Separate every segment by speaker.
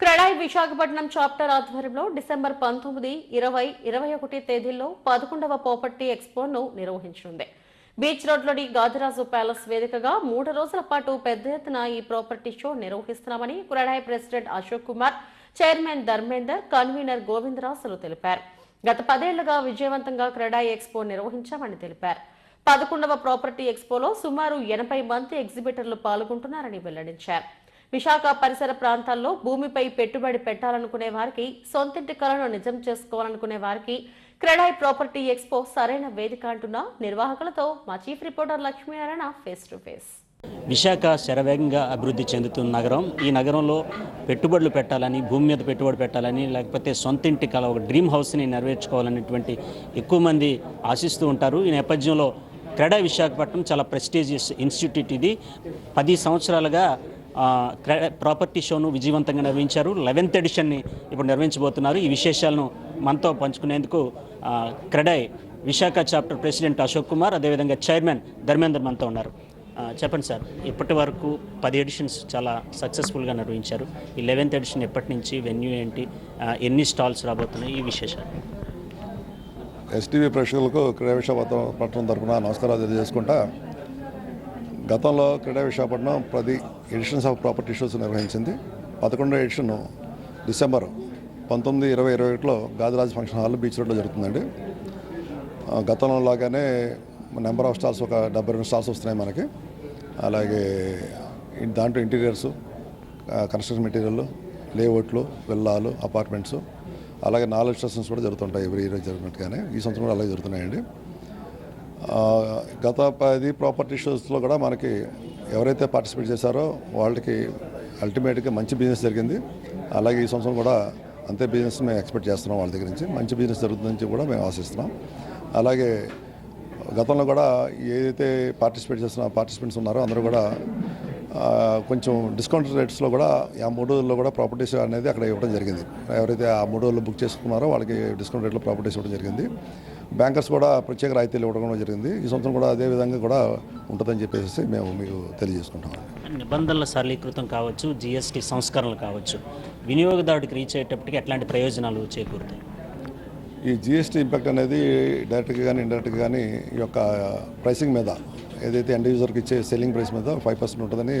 Speaker 1: CREDAI Visakhapatnam chapter ఆధ్వర్యంలో December పంతొమ్మిది ఇరవై ఇరవై ఒకటి తేదీల్లో పదకొండవ ప్రాపర్టీ ఎక్స్పోను నిర్వహించనుంది. బీచ్ రోడ్లోని గాదిరాజు ప్యాలెస్ వేదికగా మూడు రోజుల పాటు పెద్ద ఎత్తున ఈ ప్రాపర్టీ షో నిర్వహిస్తున్నామని CREDAI president Ashok Kumar chairman Dharmender convener Govindarasulu తెలిపారు. గత పదేళ్ళుగా విజయవంతంగా క్రెడాయి ఎక్స్పో నిర్వహించామని తెలిపారు. పదకొండవ ప్రాపర్టీ ఎక్స్పోలో సుమారు ఎనభై మంది ఎగ్జిబిటర్లు పాల్గొంటున్నారని వెల్లడించారు. విశాఖ పరిసర ప్రాంతాల్లో భూమిపై పెట్టుబడి పెట్టాలనుకునే వారికి సొంతింటి కలను నిజం చేసుకోవాలనుకునే వారికి క్రెడాయ్ ప్రాపర్టీ ఎక్స్పో సరైన వేదిక అంటున్న నిర్వాహకులతో మా chief reporter Lakshminarayana face to face.
Speaker 2: Visakha శరవేగంగా అభివృద్ధి చెందుతున్న నగరం ఈ నగరంలో పెట్టుబడులు పెట్టాలని భూమి మీద పెట్టుబడి పెట్టాలని లేకపోతే సొంత ఇంటి కల ఒక డ్రీమ్ హౌస్ని నెరవేర్చుకోవాలనేటువంటి ఎక్కువ మంది ఆశిస్తూ ఉంటారు. ఈ నేపథ్యంలో క్రెడా విశాఖపట్నం చాలా ప్రెస్టీజియస్ ఇన్స్టిట్యూట్ ఇది. పది సంవత్సరాలుగా ప్రాపర్టీ షోను విజయవంతంగా నిర్వహించారు. లెవెన్త్ ఎడిషన్ని ఇప్పుడు నిర్వహించబోతున్నారు. ఈ విశేషాలను మనతో పంచుకునేందుకు క్రెడై విశాఖ చాప్టర్ ప్రెసిడెంట్ అశోక్ కుమార్ అదేవిధంగా చైర్మన్ ధర్మేందర్ మనతో ఉన్నారు. చెప్పండి సార్ ఇప్పటి వరకు పది ఎడిషన్స్ చాలా సక్సెస్ఫుల్గా నిర్వహించారు. ఈ లెవెన్త్ ఎడిషన్ ఎప్పటి నుంచి వెన్యూ ఏంటి ఎన్ని స్టాల్స్ రాబోతున్నాయి ఈ విశేషాలు?
Speaker 3: ఎస్టీవీ ప్రేక్షకులకు క్రీడా విశాఖపట్నం తరఫున నమస్కారాలు తెలియజేసుకుంటా. గతంలో క్రీడా విశాఖపట్నం ప్రతి ఎడిషన్స్ ఆఫ్ ప్రాపర్టీ షోస్ నిర్వహించింది. పదకొండో ఎడిషన్ డిసెంబర్ పంతొమ్మిది ఇరవై ఇరవై ఒకటిలో గాదిరాజ్ ఫంక్షన్ హాల్ బీచ్ రోడ్లో జరుగుతుందండి. గతంలో లాగానే నెంబర్ ఆఫ్ స్టాల్స్ ఒక డెబ్బై రెండు స్టాల్స్ వస్తున్నాయి మనకి. అలాగే దాంట్లో ఇంటీరియర్స్ కన్స్ట్రక్షన్ మెటీరియల్ లేఅవుట్లు విల్లాలు అపార్ట్మెంట్స్ అలాగే నాలుగు స్టేషన్స్ కూడా జరుగుతుంటాయి ఎవరి ఇయర్ జరిగినట్టుగానే. ఈ సంవత్సరం కూడా అలాగే జరుగుతున్నాయండి. గత పది ప్రాపర్టీ షోస్లో కూడా మనకి ఎవరైతే పార్టిసిపేట్ చేశారో వాళ్ళకి అల్టిమేట్గా మంచి బిజినెస్ జరిగింది. అలాగే ఈ సంవత్సరం కూడా అంతే బిజినెస్ మేము ఎక్స్పెక్ట్ చేస్తున్నాం వాళ్ళ దగ్గర నుంచి. మంచి బిజినెస్ జరుగుతుందని కూడా మేము ఆశిస్తున్నాం. అలాగే గతంలో కూడా ఏదైతే పార్టిసిపేట్ చేసిన పార్టిసిపెంట్స్ ఉన్నారో అందరూ కూడా కొంచెం డిస్కౌంట్ రేట్స్లో కూడా ఆ మూడు రోజుల్లో కూడా ప్రాపర్టీస్ అనేది అక్కడ ఇవ్వడం జరిగింది. ఎవరైతే ఆ మూడు రోజులు బుక్ చేసుకున్నారో వాళ్ళకి డిస్కౌంట్ రేట్లో ప్రాపర్టీస్ ఇవ్వడం జరిగింది. బ్యాంకర్స్ కూడా ప్రత్యేక రాయితీలు ఇవ్వడం కూడా జరిగింది. ఈ సంవత్సరం కూడా అదే విధంగా కూడా ఉంటుందని చెప్పేసి మేము మీకు తెలియజేసుకుంటాం.
Speaker 2: నిబంధనల సరళీకృతం కావచ్చు జిఎస్టీ సంస్కరణలు కావచ్చు వినియోగదారుడికి రీచ్ అయ్యేటప్పటికి ఎట్లాంటి ప్రయోజనాలు చేకూరుతాయి?
Speaker 3: ఈ జిఎస్టీ ఇంపాక్ట్ అనేది డైరెక్ట్గా కానీ ఇండైరెక్ట్గా కానీ ఈ యొక్క ప్రైసింగ్ మీద ఏదైతే ఎండ్ యూజర్కి ఇచ్చే సెల్లింగ్ ప్రైస్ మీద ఫైవ్ పర్సెంట్ ఉంటుందని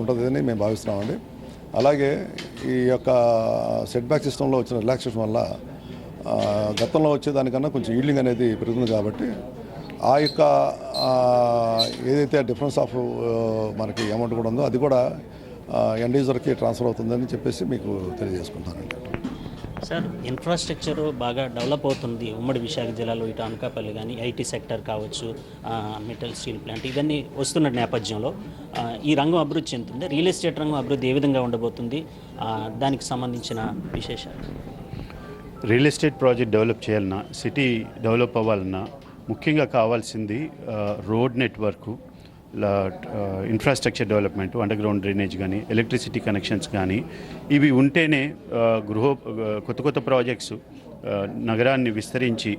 Speaker 3: ఉంటుందని మేము భావిస్తున్నామండి. అలాగే ఈ యొక్క సెట్ బ్యాక్ సిస్టంలో వచ్చిన రిలాక్సేషన్ వల్ల గతంలో వచ్చేదానికన్నా కొంచెం ఈల్డింగ్ అనేది పెరుగుతుంది కాబట్టి ఆ యొక్క ఏదైతే డిఫరెన్స్ ఆఫ్ మనకి అమౌంట్ కూడా ఉందో అది కూడా ఎండ్ యూజర్కి ట్రాన్స్ఫర్ అవుతుందని చెప్పేసి మీకు తెలియజేసుకుంటానండి.
Speaker 2: సార్ ఇన్ఫ్రాస్ట్రక్చర్ బాగా డెవలప్ అవుతుంది. ఉమ్మడి విశాఖ జిల్లాలో ఇటు అనకాపల్లి కానీ ఐటీ సెక్టర్ కావచ్చు మెటల్ స్టీల్ ప్లాంట్ ఇవన్నీ వస్తున్న నేపథ్యంలో ఈ రంగం అభివృద్ధి చెందుతుంది. రియల్ ఎస్టేట్ రంగం అభివృద్ధి ఏ విధంగా ఉండబోతుంది? దానికి సంబంధించిన విశేషాలు.
Speaker 4: రియల్ ఎస్టేట్ ప్రాజెక్ట్ డెవలప్ చేయాలన్నా సిటీ డెవలప్ అవ్వాలన్నా ముఖ్యంగా కావాల్సింది రోడ్ నెట్వర్క్ లా- infrastructure development under ground drainage కానీ ఎలక్ట్రిసిటీ కనెక్షన్స్ కానీ ఇవి ఉంటేనే గృహ కొత్త కొత్త ప్రాజెక్ట్స్ నగరాన్ని విస్తరించి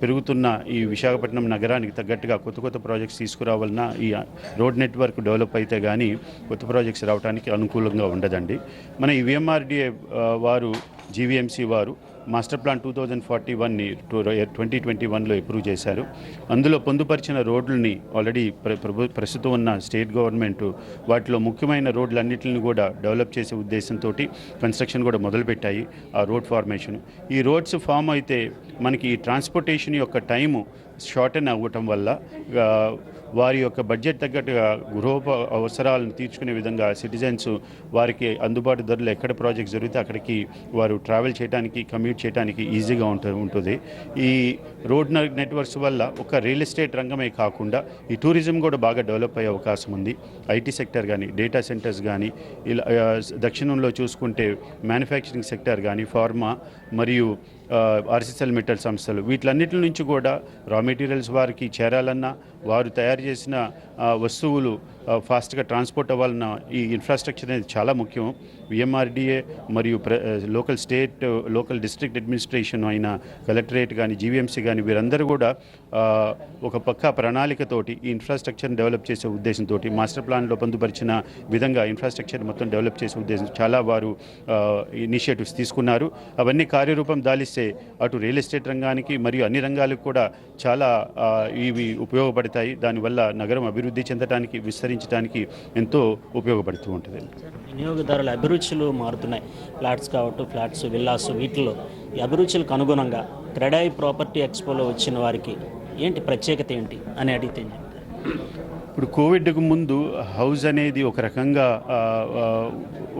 Speaker 4: పెరుగుతున్న ఈ విశాఖపట్నం నగరానికి తగ్గట్టుగా కొత్త కొత్త ప్రాజెక్ట్స్ తీసుకురావాలన్నా ఈ రోడ్ నెట్వర్క్ డెవలప్ అయితే కానీ కొత్త ప్రాజెక్ట్స్ రావడానికి అనుకూలంగా ఉండదండి. మన ఈ విఎంఆర్డిఏ వారు జీవీఎంసీ వారు master plan two thousand forty వన్ని ట్వంటీ ట్వంటీ వన్లో అప్రూవ్ చేశారు. అందులో పొందుపరిచిన రోడ్లని ఆల్రెడీ ప్ర ప్రస్తుతం ఉన్న స్టేట్ గవర్నమెంట్ వాటిలో ముఖ్యమైన రోడ్లన్నింటిని కూడా డెవలప్ చేసే ఉద్దేశంతో కన్స్ట్రక్షన్ కూడా మొదలుపెట్టాయి ఆ రోడ్ ఫార్మేషన్. ఈ రోడ్స్ ఫామ్ అయితే మనకి ఈ ట్రాన్స్పోర్టేషన్ యొక్క టైము షార్టన్ అవ్వటం వల్ల వారి యొక్క బడ్జెట్ తగ్గట్టుగా గృహోప అవసరాలను తీర్చుకునే విధంగా సిటిజన్స్ వారికి అందుబాటు ధరలు ఎక్కడ ప్రాజెక్ట్ జరిగితే అక్కడికి వారు ట్రావెల్ చేయడానికి కమ్యూట్ చేయడానికి ఈజీగా ఉంటు ఉంటుంది. ఈ రోడ్ నెట్వర్క్స్ వల్ల ఒక రియల్ ఎస్టేట్ రంగమే కాకుండా ఈ టూరిజం కూడా బాగా డెవలప్ అయ్యే అవకాశం ఉంది. ఐటీ సెక్టర్ కానీ డేటా సెంటర్స్ కానీ ఇలా దక్షిణంలో చూసుకుంటే మ్యానుఫ్యాక్చరింగ్ సెక్టర్ కానీ ఫార్మా మరియు ఆర్సిసెల్ మెటల్ సంస్థలు. వీటిలన్నిటి నుంచి కూడా రా మెటీరియల్స్ వారికి చేరాలన్నా వారు తయారు చేసిన వస్తువులు ఫాస్ట్గా ట్రాన్స్పోర్ట్ అవ్వాలన్న ఈ ఇన్ఫ్రాస్ట్రక్చర్ అనేది చాలా ముఖ్యం. విఎంఆర్డిఏ మరియు ప్ర local state local district administration అయిన కలెక్టరేట్ కానీ జీవీఎంసీ కానీ వీరందరూ కూడా ఒక పక్క ప్రణాళికతోటి ఈ ఇన్ఫ్రాస్ట్రక్చర్ని డెవలప్ చేసే ఉద్దేశంతో మాస్టర్ ప్లాన్లో పొందుపరిచిన విధంగా ఇన్ఫ్రాస్ట్రక్చర్ మొత్తం డెవలప్ చేసే ఉద్దేశం చాలా వారు ఇనిషియేటివ్స్ తీసుకున్నారు. అవన్నీ కార్యరూపం దాలిస్తే అటు రియల్ ఎస్టేట్ రంగానికి మరియు అన్ని రంగాలకు కూడా చాలా ఇవి ఉపయోగపడతాయి. దానివల్ల నగరం అభివృద్ధి చెందడానికి విస్తరించడానికి ఎంతో ఉపయోగపడుతూ ఉంటుంది.
Speaker 2: వినియోగదారుల అభిరుచులు మారుతున్నాయి. ఫ్లాట్స్ కావచ్చు ఫ్లాట్స్ విల్లాస్ వీటిల్లో ఈ అభిరుచులకు అనుగుణంగా క్రెడాయి ప్రాపర్టీ ఎక్స్పోలో వచ్చిన వారికి ఏంటి ప్రత్యేకత ఏంటి అని అడిగితే?
Speaker 4: ఇప్పుడు కోవిడ్కు ముందు హౌస్ అనేది ఒక రకంగా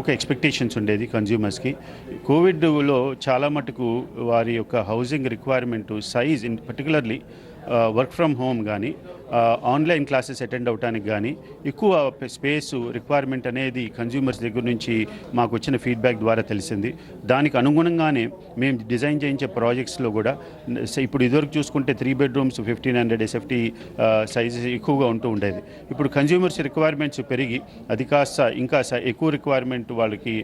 Speaker 4: ఒక ఎక్స్పెక్టేషన్స్ ఉండేది కన్జ్యూమర్స్కి కోవిడ్లో చాలా మటుకు వారి యొక్క housing requirement size in particularly work from home కానీ ఆన్లైన్ క్లాసెస్ అటెండ్ అవడానికి కానీ ఎక్కువ స్పేస్ రిక్వైర్మెంట్ అనేది కన్జ్యూమర్స్ దగ్గర నుంచి మాకు వచ్చిన ఫీడ్బ్యాక్ ద్వారా తెలిసింది. దానికి అనుగుణంగానే మేము డిజైన్ చేయించే ప్రాజెక్ట్స్లో కూడా ఇప్పుడు ఇదివరకు చూసుకుంటే three bedrooms fifteen hundred SFT sizes ఎక్కువగా ఉంటూ ఉండేది. ఇప్పుడు కన్జ్యూమర్స్ రిక్వైర్మెంట్స్ పెరిగి అది కాస్త ఇంకా ఎక్కువ రిక్వైర్మెంట్ వాళ్ళకి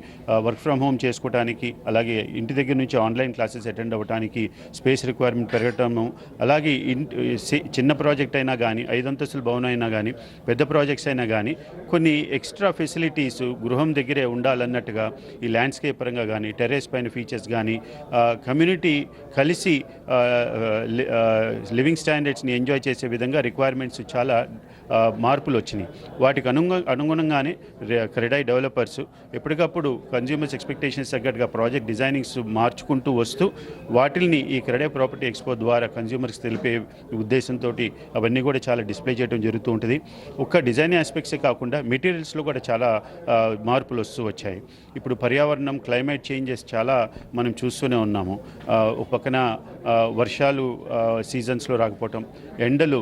Speaker 4: వర్క్ ఫ్రమ్ హోమ్ చేసుకోవడానికి అలాగే ఇంటి దగ్గర నుంచి ఆన్లైన్ క్లాసెస్ అటెండ్ అవ్వడానికి స్పేస్ రిక్వైర్మెంట్ పెరగటము అలాగే ఇంటి చిన్న ప్రాజెక్ట్ అయినా కానీ ఐదు అంతస్తుల భవనం అయినా కానీ పెద్ద ప్రాజెక్ట్స్ అయినా కానీ కొన్ని ఎక్స్ట్రా ఫెసిలిటీస్ గృహం దగ్గరే ఉండాలన్నట్టుగా ఈ ల్యాండ్స్కేప్ పరంగా కానీ టెర్రస్ పైన ఫీచర్స్ కానీ కమ్యూనిటీ కలిసి లివింగ్ స్టాండర్డ్స్ని ఎంజాయ్ చేసే విధంగా రిక్వైర్మెంట్స్ చాలా మార్పులు వచ్చినాయి వాటికి అనుగు అనుగుణంగానే క్రెడై డెవలపర్స్ ఎప్పటికప్పుడు కన్జ్యూమర్స్ ఎక్స్పెక్టేషన్స్ తగ్గట్టుగా ప్రాజెక్ట్ డిజైనింగ్స్ మార్చుకుంటూ వస్తూ వాటిని ఈ క్రెడై ప్రాపర్టీ ఎక్స్పో ద్వారా కన్జ్యూమర్స్ తెలిపే ఉద్దేశంతో అవన్నీ కూడా చాలా డిస్ప్లే చేయడం జరుగుతూ ఉంటుంది. ఒక్క డిజైన్ ఆస్పెక్ట్సే కాకుండా మెటీరియల్స్లో కూడా చాలా మార్పులు వస్తూ వచ్చాయి. ఇప్పుడు పర్యావరణం క్లైమేట్ చేంజెస్ చాలా మనం చూస్తూనే ఉన్నాము. ఒక పక్కన వర్షాలు సీజన్స్లో రాకపోవటం ఎండలు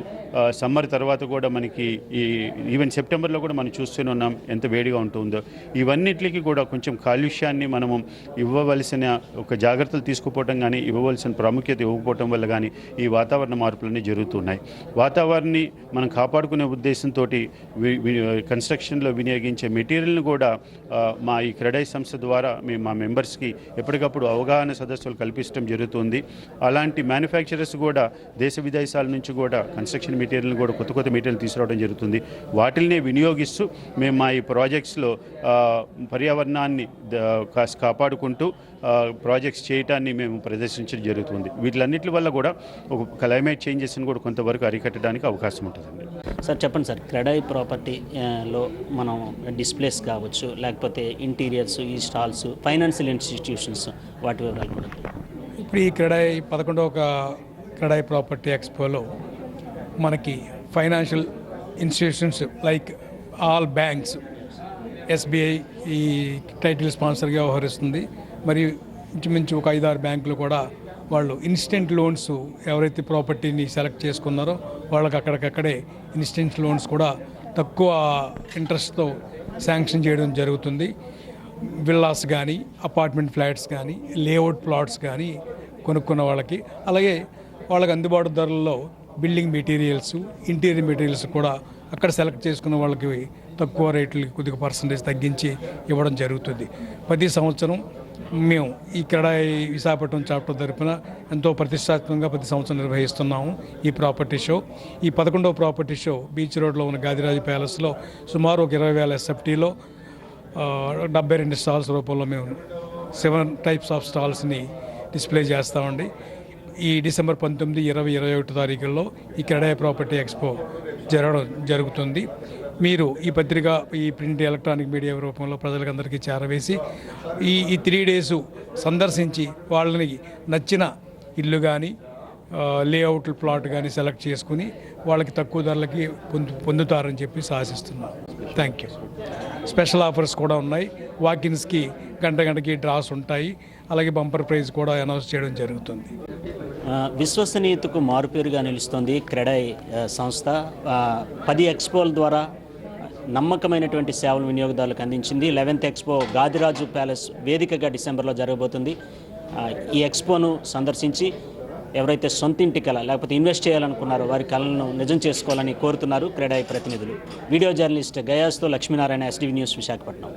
Speaker 4: సమ్మర్ తర్వాత కూడా మనకి ఈ ఈవెన్ సెప్టెంబర్లో కూడా మనం చూస్తూనే ఉన్నాం ఎంత వేడిగా ఉంటుందో. ఇవన్నిటికి కూడా కొంచెం కాలుష్యాన్ని మనము ఇవ్వవలసిన ఒక జాగ్రత్తలు తీసుకుపోవటం కానీ ఇవ్వవలసిన ప్రాముఖ్యత ఇవ్వకపోవటం వల్ల కానీ ఈ వాతావరణ మార్పులన్నీ జరుగుతున్నాయి వాతావరణాన్ని మనం కాపాడుకునే ఉద్దేశంతో కన్స్ట్రక్షన్లో వినియోగించే మెటీరియల్ని కూడా మా ఈ క్రెడై సంస్థ ద్వారా మేము మా మెంబర్స్కి ఎప్పటికప్పుడు అవగాహన సదస్సులు కల్పించడం జరుగుతుంది. అలాంటి మ్యానుఫ్యాక్చరర్స్ కూడా దేశ విదేశాల నుంచి కూడా కన్స్ట్రక్షన్ మెటీరియల్ని కూడా కొత్త కొత్త మెటీరియల్ తీసుకురావడం జరుగుతుంది. వాటిల్నే వినియోగిస్తూ మేము మా ఈ ప్రాజెక్ట్స్లో పర్యావరణాన్ని కాపాడుకుంటూ ప్రాజెక్ట్స్ చేయటాన్ని మేము ప్రదర్శించడం జరుగుతుంది. వీటిలన్నిటి వల్ల కూడా ఒక క్లైమేట్ చేంజెస్ని కూడా కొంతవరకు అరికట్టడానికి అవకాశం ఉంటుందండి.
Speaker 2: సార్ చెప్పండి సార్. క్రెడాయి ప్రాపర్టీ ఆ, లో మనం డిస్ప్లేస్ కావచ్చు లేకపోతే ఇంటీరియర్స్ ఈ స్టాల్స్ ఫైనాన్షియల్ ఇన్స్టిట్యూషన్స్ వాటి వివరాలు కూడా.
Speaker 5: ఇప్పుడు ఈ క్రెడాయి పదకొండవ ఒక క్రెడాయి ప్రాపర్టీ ఎక్స్పోలో మనకి financial institutions like all banks SBI ఈ టైటిల్ స్పాన్సర్గా వ్యవహరిస్తుంది. మరియు ఇంచుమించు ఒక ఐదారు బ్యాంకులు కూడా వాళ్ళు ఇన్స్టెంట్ లోన్స్ ఎవరైతే ప్రాపర్టీని సెలెక్ట్ చేసుకున్నారో వాళ్ళకి అక్కడికక్కడే ఇన్స్టెంట్ లోన్స్ కూడా తక్కువ ఇంట్రెస్ట్తో శాంక్షన్ చేయడం జరుగుతుంది. విల్లాస్ కానీ అపార్ట్మెంట్ ఫ్లాట్స్ కానీ లేఅవుట్ ప్లాట్స్ కానీ కొనుక్కున్న వాళ్ళకి అలాగే వాళ్ళకి అందుబాటు ధరల్లో బిల్డింగ్ మెటీరియల్స్ ఇంటీరియర్ మెటీరియల్స్ కూడా అక్కడ సెలెక్ట్ చేసుకున్న వాళ్ళకి తక్కువ రేట్లకి కొద్దిగా పర్సంటేజ్ తగ్గించి ఇవ్వడం జరుగుతుంది. ప్రతి సంవత్సరం మేము ఈ విశాఖపట్నం చాప్టర్ తరపున ఎంతో ప్రతిష్టాత్మకంగా ప్రతి సంవత్సరం నిర్వహిస్తున్నాము ఈ ప్రాపర్టీ షో. ఈ పదకొండవ ప్రాపర్టీ షో బీచ్ రోడ్లో ఉన్న గాదిరాజు ప్యాలెస్లో సుమారు ఒక ఇరవై వేల ఎస్ఎఫ్టీలో డెబ్బై రెండు స్టాల్స్ రూపంలో మేము సెవెన్ టైప్స్ ఆఫ్ స్టాల్స్ని డిస్ప్లే చేస్తామండి. ఈ డిసెంబర్ పంతొమ్మిది ఇరవై ఇరవై ఒకటి తారీఖుల్లో ఈ క్రెడాయి ప్రాపర్టీ ఎక్స్పో జరగడం జరుగుతుంది. మీరు ఈ పత్రిక ఈ ప్రింట్ ఎలక్ట్రానిక్ మీడియా రూపంలో ప్రజలకందరికీ చేరవేసి ఈ ఈ త్రీ డేస్ సందర్శించి వాళ్ళని నచ్చిన ఇల్లు కానీ లేఅవుట్ ప్లాట్ కానీ సెలెక్ట్ చేసుకుని వాళ్ళకి తక్కువ ధరలకి పొందు పొందుతారని చెప్పి ఆశిస్తున్నాను థ్యాంక్ యూ స్పెషల్ ఆఫర్స్ కూడా ఉన్నాయి. వాకిన్స్కి గంట గంటకి డ్రాస్ ఉంటాయి. అలాగే బంపర్ ప్రైజ్ కూడా అనౌన్స్ చేయడం జరుగుతుంది.
Speaker 2: విశ్వసనీయతకు మారుపేరుగా నిలుస్తోంది క్రెడై సంస్థ. పది ఎక్స్పోల ద్వారా నమ్మకమైనటువంటి సేవలు వినియోగదారులకు అందించింది. లెవెన్త్ ఎక్స్పో గాదిరాజు ప్యాలెస్ వేదికగా డిసెంబర్లో జరగబోతుంది. ఈ ఎక్స్పోను సందర్శించి ఎవరైతే సొంత ఇంటి కళ లేకపోతే ఇన్వెస్ట్ చేయాలనుకున్నారో వారి కళలను నిజం చేసుకోవాలని కోరుతున్నారు క్రీడా ప్రతినిధులు వీడియో జర్నలిస్ట్ గయాస్తో లక్ష్మీనారాయణ ఎస్టీవీ న్యూస్ విశాఖపట్నం.